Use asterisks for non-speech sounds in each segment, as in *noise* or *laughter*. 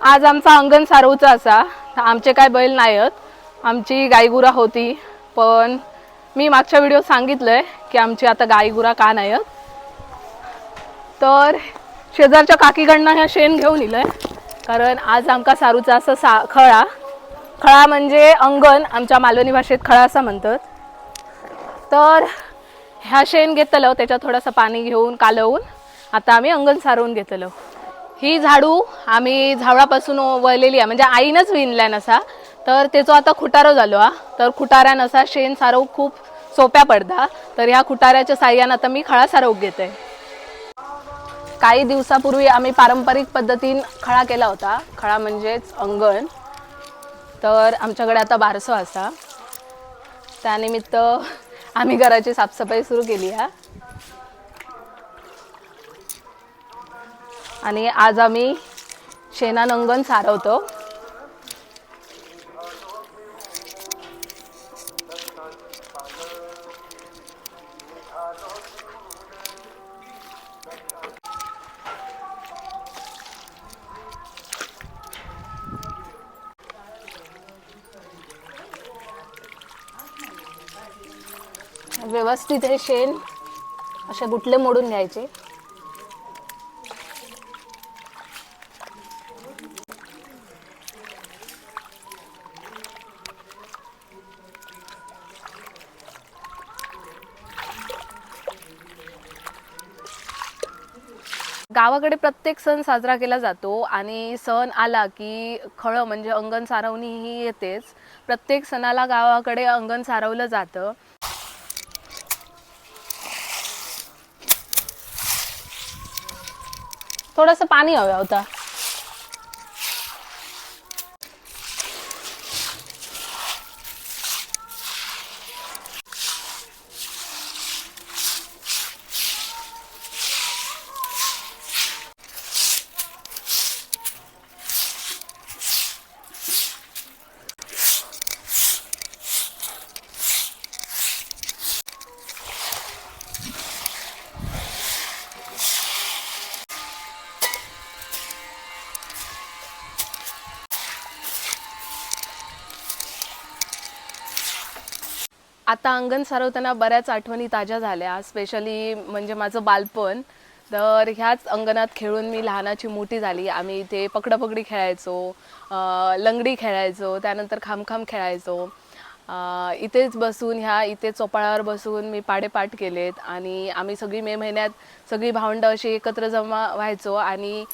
आज आमचा अंगण सारवचा असा. आमचे काय बैल नाही आहेत आमची गायगुरा होती. पण मी मागच्या व्हिडिओ सांगितलंय की आमची आता गायगुरा का नाही आहेत तर शेजारच्या काकीकडनं ह्या शेण घेऊन इलंय. कारण आज आमका सारूचा असं सा खळा. खळा म्हणजे अंगण आमच्या मालवणी भाषेत खळा असं म्हणतात. तर ह्या शेण घेतलं त्याच्यात थोडंसं पाणी घेऊन कालवून. आता आम्ही अंगण सारवून घेतलं ही झाडू आम्ही झाडापासून वळलेली आहे. म्हणजे आईनंच विणल्या असा तर त्याचो आता खुटारो झालो हा. तर खुटाऱ्यान असा शेण सारव खूप सोप्या पडता. तर ह्या खुटाऱ्याच्या साह्यानं आता मी खळा सारव घेते. काही दिवसापूर्वी आम्ही पारंपरिक पद्धतीन खळा केला होता. खळा म्हणजेच अंगण. तर आमच्याकडे आता बारसं असा. त्यानिमित्त आम्ही घराची साफसफाई सुरू केली आहे आणि आज आम्ही शेणान अंगण सारवतो. व्यवस्थित हे शेण असे गुटले मोडून घ्यायचे. गावाकडे प्रत्येक सण साजरा केला जातो आणि सण आला की खळं म्हणजे अंगण सारवणी ही येतेच. प्रत्येक सणाला गावाकडे अंगण सारवलं जातं. थोडंसं पाणी हवं होता. आता अंगण सारवताना बऱ्याच आठवणी ताज्या झाल्या स्पेशली म्हणजे माझं बालपण. तर ह्याच अंगणात खेळून मी लहानाची मोठी झाली. आम्ही इथे पकडापकडी खेळायचो लंगडी खेळायचो त्यानंतर खामखाम खेळायचो. इथेच बसून ह्या इथे चोपाळावर बसून मी पाडेपाठ केलेत आणि आम्ही सगळी मे महिन्यात सगळी भावंडं अशी एकत्र जमा व्हायचो आणि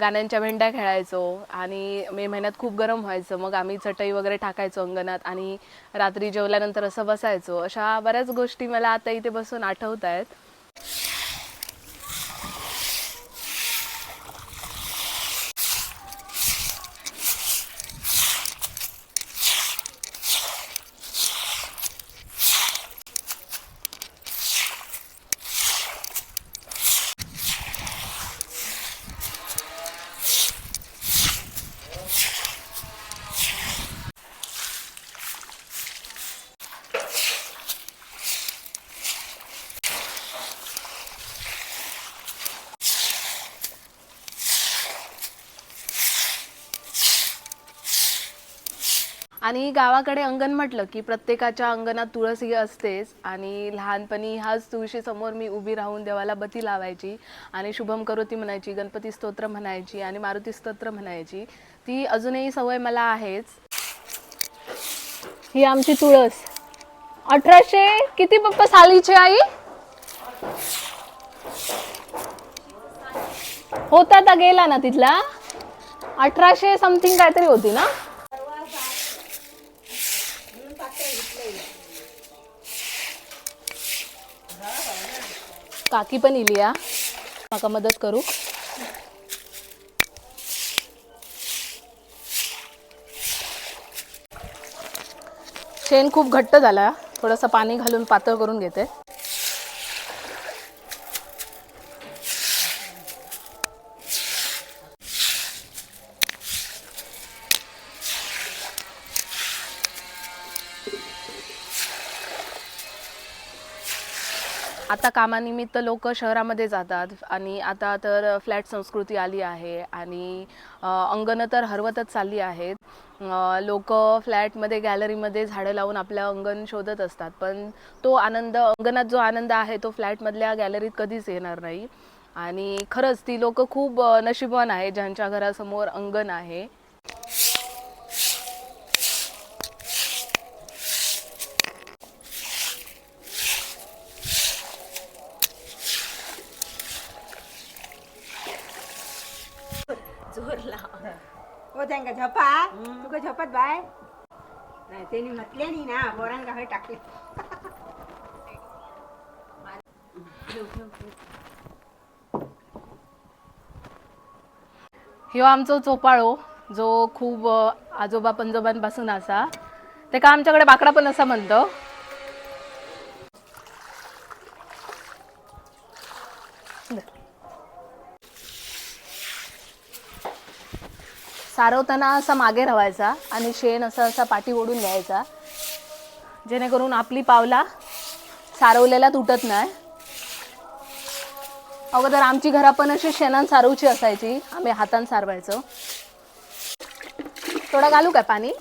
गाण्यांच्या भेंड्या खेळायचो आणि मे महिन्यात खूप गरम व्हायचं. मग आम्ही चटई वगैरे टाकायचो अंगणात आणि रात्री जेवल्यानंतर असं बसायचो. अशा बऱ्याच गोष्टी मला आता इथे बसून आठवत आहेत आणि गावाकडे अंगण म्हटलं की प्रत्येकाच्या अंगणात तुळस ही असतेच. आणि लहानपणी ह्याच तुळशी समोर मी उभी राहून देवाला बती लावायची आणि शुभम करोती म्हणायची गणपती स्तोत्र म्हणायची आणि मारुती स्तोत्र म्हणायची. ती अजूनही सवय मला आहेच. ही आमची तुळस. अठराशे किती पप्पा सालीची आई? होता आता गेला ना तिथला? अठराशे समथिंग काहीतरी होती ना? काकी पण इली या. माका मदत करू. शेण खूप घट्ट झाला. थोडंसं पाणी घालून पातळ करून घेते. आता कामानिमित्त लोक शहरामध्ये जातात आणि आता तर फ्लॅट संस्कृती आली आहे आणि अंगणं तर हरवतच चालली आहेत. लोक फ्लॅटमध्ये गॅलरीमध्ये झाडं लावून आपलं अंगण शोधत असतात. पण तो आनंद अंगणात जो आनंद आहे तो फ्लॅटमधल्या गॅलरीत कधीच येणार नाही. आणि खरंच ती लोक खूप नशिबवान आहे. ज्यांच्या घरासमोर अंगण आहे. हो त्यांका झोपा तुका झोपत बाय. नाही त्यांनी म्हटले नाही ना बोरांका हय टाकले. ह्यो आमचो चोपाळो जो खूप आजोबा पंजोबांपासून असा तेका आमच्याकडे बाकडा पण असा म्हणतो. सारवताना असा मागे राहायचा आणि शेण असं असा पाठी ओढून घ्यायचा. जेणेकरून आपली पावला सारवलेला तुटत नाही. अगोदर आमची घरा पण अशी शेणान सारवची असायची. आम्ही हातान सारवायचो. थोडा घालू काय पाणी?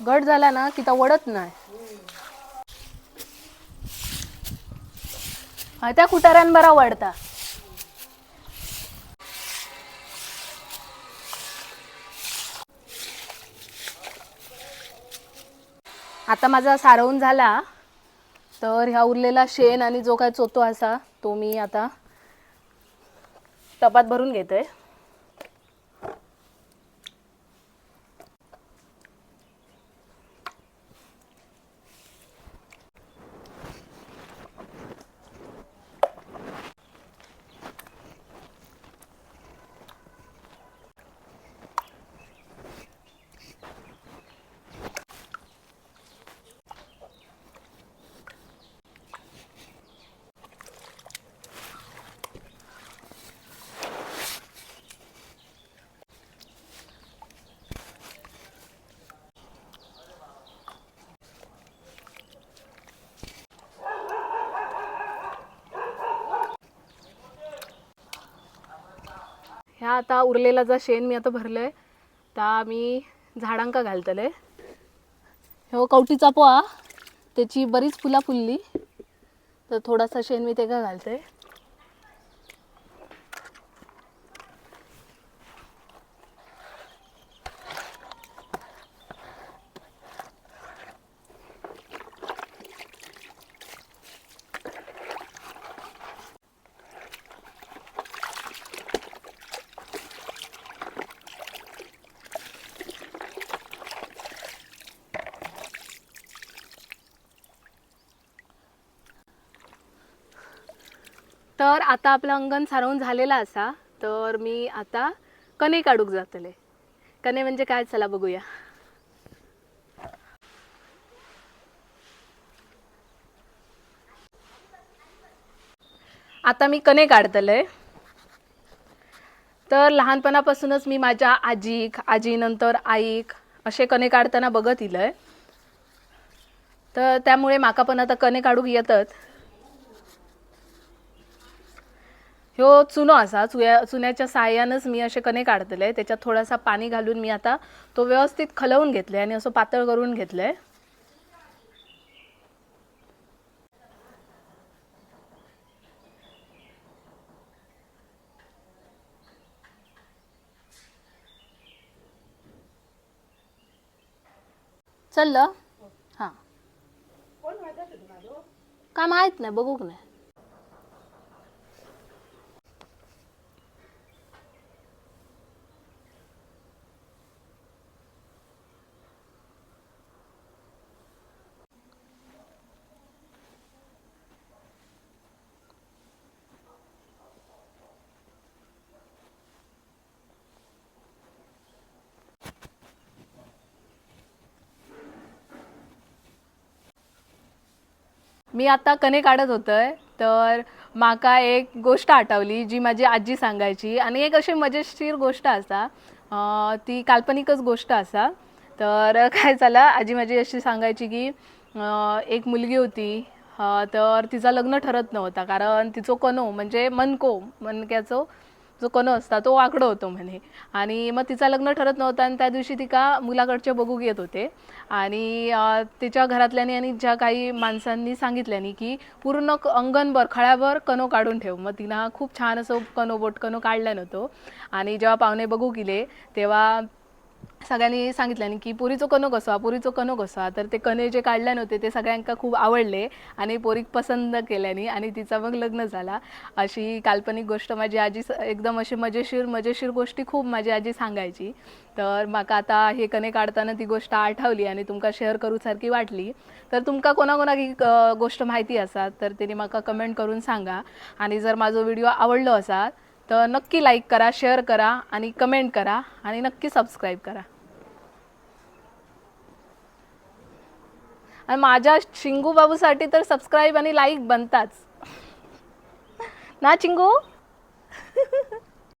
घट झाला ना की तर वडत नाही. त्या कुटाऱ्यान बरा वडता आता माझा सारवून झाला तर ह्या उरलेला शेण आणि जो काय चोतो असा तो मी आता टपात भरून घेते आता उरलेला जा शेण मी आता भरलंय त्या मी झाडांका घालतले हो कवटीचा पोहा त्याची बरीच फुला फुलली. तर थोडासा शेण मी तेका घालते तर आता आपलं अंगण सारवून झालेलं असा तर मी आता कणे काढूक जातले. कणे म्हणजे काय? चला बघूया. आता मी कणे काढतले. तर लहानपणापासूनच मी माझ्या आजीक आजीनंतर आईक असे कणे काढताना बघत इलंय. तर त्यामुळे माका पण आता कणे काढूक येतच ह्यो चुनो असा चुया चुन्याच्या साह्यानंच मी असे कणे काढतले. त्याच्यात थोडासा पाणी घालून मी आता तो व्यवस्थित खलवून घेतले आणि असं पातळ करून घेतलंय चाललं हां. काय माहीत नाही बघूक नाही. मी आता कणे काढत होतंय तर माका एक गोष्ट आठवली जी माझी आजी सांगायची. आणि एक अशी मजेशीर गोष्ट असा ती काल्पनिकच गोष्ट असा. तर *laughs* काय झालं आजी माझी अशी सांगायची की एक मुलगी होती तर तिचा लग्न ठरत नव्हता कारण तिचो कनो म्हणजे मनको मनक्याचो जो कणो असता तो वाकडो होतो म्हणे. आणि मग तिचा लग्न ठरत नव्हता आणि त्या दिवशी तिका मुलाकडचे बघू येत होते. आणि तिच्या घरातल्यानी आणि ज्या काही माणसांनी सांगितल्यानी की पूर्ण अंगणभर खळ्याभर कनो काढून ठेव. मग तिनं खूप छान असं कनो बोट कनो काढला नव्हतो. आणि जेव्हा पाहुणे बघू गेले तेव्हा सगळ्यांनी सांगितल्यानी की पुरीचो कनो कसो हा पुरीचो कनो कसो हा तर ते कणे जे काढले नव्हते ते सगळ्यांका खूप आवडले आणि पोरीक पसंत केल्यानी आणि तिचा मग लग्न झाला. अशी काल्पनिक गोष्ट माझी आजी एकदम अशी मजेशीर मजेशीर गोष्टी खूप माझी आजी सांगायची. तर म्हाका आता हे कणे काढताना ती गोष्ट आठवली आणि तुमका शेअर करूसारखी वाटली. तर तुमका कोणाकोणाक ही गोष्ट माहिती असा तर तिने म्हाका कमेंट करून सांगा. आणि जर माझा व्हिडिओ आवडलो असा तर नक्की लाईक करा शेअर करा आणि कमेंट करा आणि नक्की सबस्क्राईब करा. आणि माझ्या चिंगू बाबूसाठी तर सबस्क्राईब आणि लाईक बनताच. ना चिंगू *laughs*